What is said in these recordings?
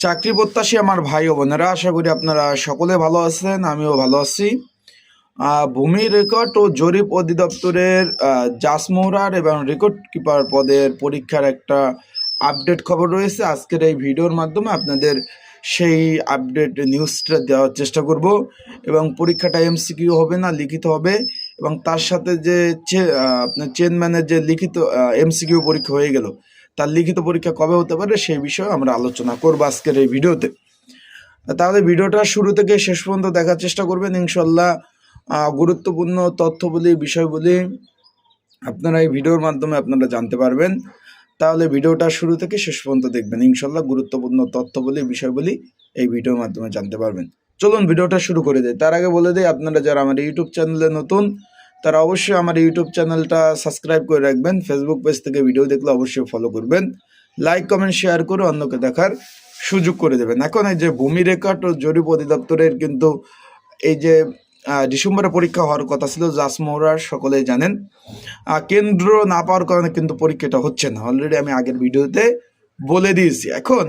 চাকরি প্রত্যাশী আমার ভাই ও বোনেরা, আশা করি আপনারা সকলে ভালো আছেন, আমিও ভালো আছি। ভূমি রেকর্ড ও জরিপ অধিদপ্তরের জাসমোহরার এবং রেকর্ড কিপার পদের পরীক্ষার একটা আপডেট খবর রয়েছে। আজকের এই ভিডিওর মাধ্যমে আপনাদের সেই আপডেট নিউজটা দেওয়ার চেষ্টা করব এবং পরীক্ষাটা এমসিকিউ হবে না, লিখিত হবে এবং তার সাথে যে আপনার চেয়ারম্যানের যে লিখিত এমসিকিউ পরীক্ষা হয়ে গেল। তার লিখিত পরীক্ষা কবে হতে পারে সেই বিষয়ে আমরা আলোচনা করব আজকের এই ভিডিওতে। তাহলে ভিডিওটা শুরু থেকে শেষ পর্যন্ত দেখার চেষ্টা করবেন। ইনশাল্লাহ গুরুত্বপূর্ণ তথ্যবলী বিষয়গুলি আপনারা এই ভিডিওর মাধ্যমে আপনারা জানতে পারবেন। তাহলে ভিডিওটা শুরু থেকে শেষ পর্যন্ত দেখবেন। ইনশাল্লাহ গুরুত্বপূর্ণ তথ্যবলী বিষয়গুলি এই ভিডিওর মাধ্যমে জানতে পারবেন। চলুন ভিডিওটা শুরু করে দেয় তার আগে বলে দিই, আপনারা যারা আমার ইউটিউব চ্যানেলে নতুন তারা অবশ্যই আমার ইউটিউব চ্যানেলটা সাবস্ক্রাইব করে রাখবেন। ফেসবুক পেজ থেকে ভিডিও দেখলে অবশ্যই ফলো করবেন। লাইক কমেন্ট শেয়ার করে অন্যকে দেখার সুযোগ করে দেবেন। এখন এই যে ভূমি রেকর্ড ও জরিপ অধিদপ্তরের কিন্তু এই যে ডিসেম্বরে পরীক্ষা হওয়ার কথা ছিল জাসমোহরার সকলেই জানেন। কেন্দ্র না পাওয়ার কারণে কিন্তু পরীক্ষাটা হচ্ছে না। অলরেডি আমি আগের ভিডিওতে বলে দিয়েছি। এখন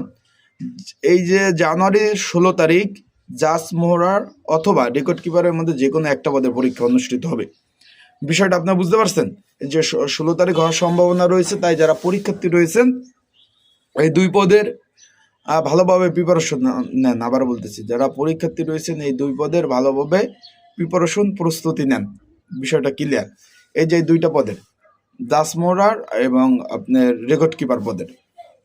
এই যে জানুয়ারি ষোলো তারিখ জাসমোহরার অথবা রেকর্ড কিপারের মধ্যে যে কোনো একটা পদের পরীক্ষা অনুষ্ঠিত হবে। বিষয়টা আপনারা বুঝতে পারছেন? যে ষোলো তারিখ হওয়ার সম্ভাবনা রয়েছে, তাই যারা পরীক্ষার্থী রয়েছেন, এই দুই পদের ভালোভাবে প্রিপারেশন নেন, আবার বলতেছি। যারা পরীক্ষার্থী রয়েছেন, এই দুই পদের ভালোভাবে প্রিপারেশন প্রস্তুতি নেন। বিষয়টা ক্লিয়ার এই যে দুইটা পদের দাসমোরার এবং আপনার রেকর্ড কিপার পদের।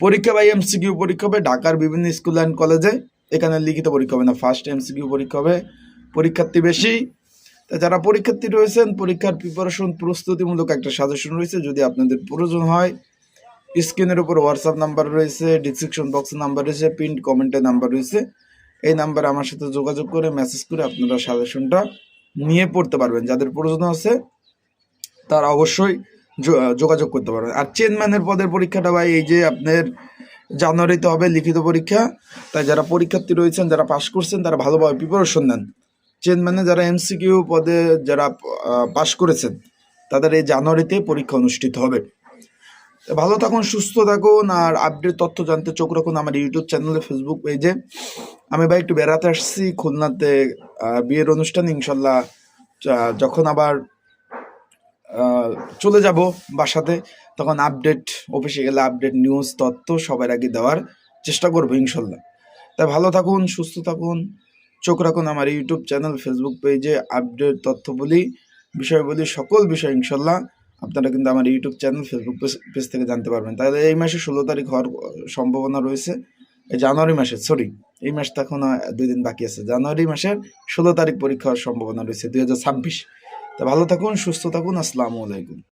পরীক্ষা বা এমসিকিউ পরীক্ষা হবে ঢাকার বিভিন্ন স্কুল অ্যান্ড কলেজে এখানে লিখিত পরীক্ষা হবে না ফার্স্ট এমসিকিউ পরীক্ষা হবে। পরীক্ষার্থী বেশি তা যারা পরীক্ষার্থী রয়েছেন, পরীক্ষার প্রিপারেশন প্রস্তুতিমূলক একটা সাজেশন রয়েছে। যদি আপনাদের প্রয়োজন হয় স্ক্রিনের উপর হোয়াটসঅ্যাপ নাম্বার রয়েছে ডিসক্রিপশন বক্সের নাম্বার রয়েছে পিন কমেন্টের নাম্বার রয়েছে। এই নাম্বারে আমার সাথে যোগাযোগ করে মেসেজ করে আপনারা সাজেশনটা নিয়ে পড়তে পারবেন। যাদের প্রয়োজন আছে, তারা অবশ্যই যোগাযোগ করতে পারবেন। আর চেয়ারম্যানের পদের পরীক্ষাটা ভাই, এই যে আপনার জানুয়ারিতে হবে লিখিত পরীক্ষা। তাই যারা পরীক্ষার্থী রয়েছেন, যারা পাশ করছেন, তারা ভালোভাবে প্রিপারেশন নেন। চেয়ারম্যানে যারা এমসিকিউ পদে যারা পাশ করেছেন, তাদের এই জানুয়ারিতে পরীক্ষা অনুষ্ঠিত হবে। ভালো থাকুন, সুস্থ থাকুন, আর আপডেট তথ্য জানতে চোখ রাখুন আমার ইউটিউব চ্যানেলে, ফেসবুক পেজে। আমি ভাই একটু বেড়াতে আসছি, খুলনাতে বিয়ের অনুষ্ঠান, ইনশাল্লাহ যখন আবার চলে যাব বাসাতে, তখন আপডেট, অফিসে গেলে আপডেট, নিউজ, তথ্য সবার আগে দেওয়ার চেষ্টা করব, ইনশাল্লাহ। তাই ভালো থাকুন, সুস্থ থাকুন। চোখ রাখুন আমার ইউটিউব চ্যানেল ফেসবুক পেজে আপডেট তথ্য বলি বিষয় বলি সকল বিষয় ইনশাল্লাহ আপনারা কিন্তু আমার ইউটিউব চ্যানেল ফেসবুক পেজ থেকে জানতে পারবেন। তাহলে এই মাসে ষোলো তারিখ হওয়ার সম্ভাবনা রয়েছে জানুয়ারি মাসে সরি এই মাস তো এখনও দুই দিন বাকি আছে। জানুয়ারি মাসের ষোলো তারিখ পরীক্ষা হওয়ার সম্ভাবনা রয়েছে, দুই হাজার ছাব্বিশ। তা ভালো থাকুন, সুস্থ থাকুন, আসসালামু আলাইকুম।